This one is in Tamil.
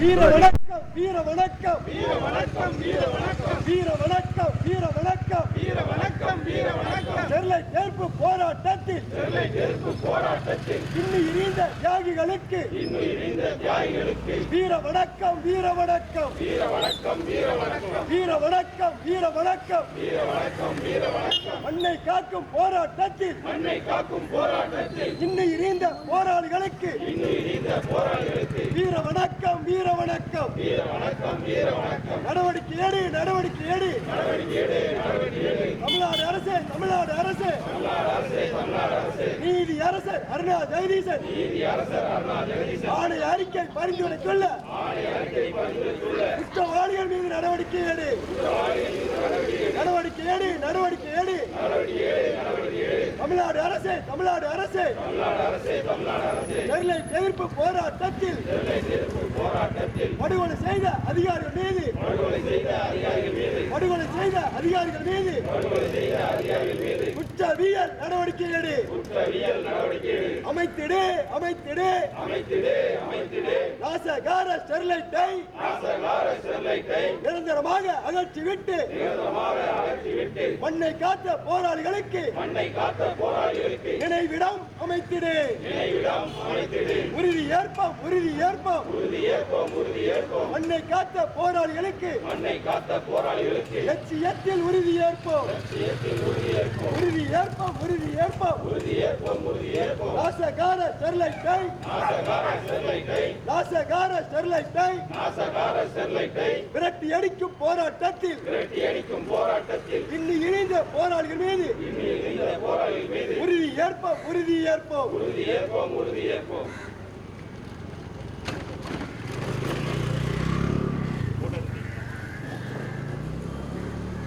வீர வணக்கம் வீர வணக்கம். வீர வணக்கம் வீர வணக்கம். வீர வணக்கம் வீர வணக்கம். வீர வணக்கம் வீர வணக்கம் ஸ்டெர்லைட் எதிர்ப்பு போராட்டத்தில். ஸ்டெர்லைட் எதிர்ப்பு போராட்டத்தில் தியாகிகளுக்கு வீர வணக்கம் வீர வணக்கம். வீர வணக்கம் வீர வணக்கம். வீர வணக்கம் வீர வணக்கம். வீர வணக்கம் வீர வணக்கம். மண்ணை காக்கும் போராட்டத்தில். மண்ணை காக்கும் போராட்டத்தில். இன்னும் இணைந்த போராளிகளுக்கு. இன்னும் போராளிகளுக்கு. வீர வணக்கம் வீர வணக்கம். வீர வணக்கம் வீர வணக்கம். நடவடிக்கை எடு நடவடிக்கை எடு. நடவடிக்கை எடு நடவடிக்கை எடு. தமிழ்நாடு அரசு தமிழ்நாடு அரசு. அரசர் அருணா ஜெகதீசன். ஆணைய அறிக்கை பரிந்துரை சொல்ல. குற்றவாளிகள் மீது நடவடிக்கை எடு. நடவடிக்கை ஏடு. தமிழ்நாடு அரசு தமிழ்நாடு அரசு. ஸ்டெர்லைட் எதிர்ப்பு போராட்டத்தில் படுகொலை செய்த அதிகாரிகள் மீது படுகொலை செய்த அதிகாரிகள் மீது குற்றவியல் நடவடிக்கை எடு அமைத்திடு அமைத்திடு அமைத்திடு. நாசகார ஸ்டெர்லைட்டை நாசகார ஸ்டெர்லைட்டை நிரந்தரமாக அகற்றி விட்டு நிரந்தரமாக அகற்றி விட்டு மண்ணை காத்த போராளிகளுக்கு மண்ணை காத்த போராளிகளுக்கு நினைவிடம் அமைத்திடு. நினைவிடம் அமைத்திடு. உறுதி ஏற்போம் உறுதி ஏற்போம். உறுதி ஏற்போம் உறுதி ஏற்போம். மண்ணை காத்த போராளிகளுக்கு மண்ணை காத்த போராளிகளுக்கு லட்சியத்தில் உறுதி ஏற்போம். லட்சியத்தில் உறுதி ஏற்போம். ஏற்போம் உறுதி ஏற்போம் உறுதி ஏற்போம் உறுதி ஏற்போம். நாசகார ஸ்டெர்லைட்டை நாசகார ஸ்டெர்லைட்டை நாசகார ஸ்டெர்லைட்டை நாசகார ஸ்டெர்லைட்டை விரட்டி அடிக்கும் போராட்டத்தில். விரட்டி அடிக்கும் போராட்டத்தில். இன்னும் இணைந்த போராளிகள் மீது. இன்னும் இணைந்த போராளிகள் மீது. உறுதி ஏற்போம் உறுதி ஏற்போம். உறுதி ஏற்போம் உறுதி ஏற்போம்.